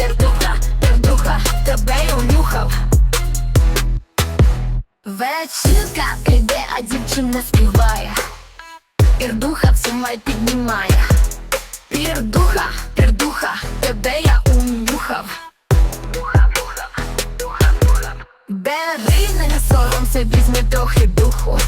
пердуха, пердуха, тебе я унюхав. Вечірка іде, а дівчина співає. Пердуха всю май піднімає. Пердуха, пердуха, тебе я унюхав. Бери, не соромся, візьми трохи духу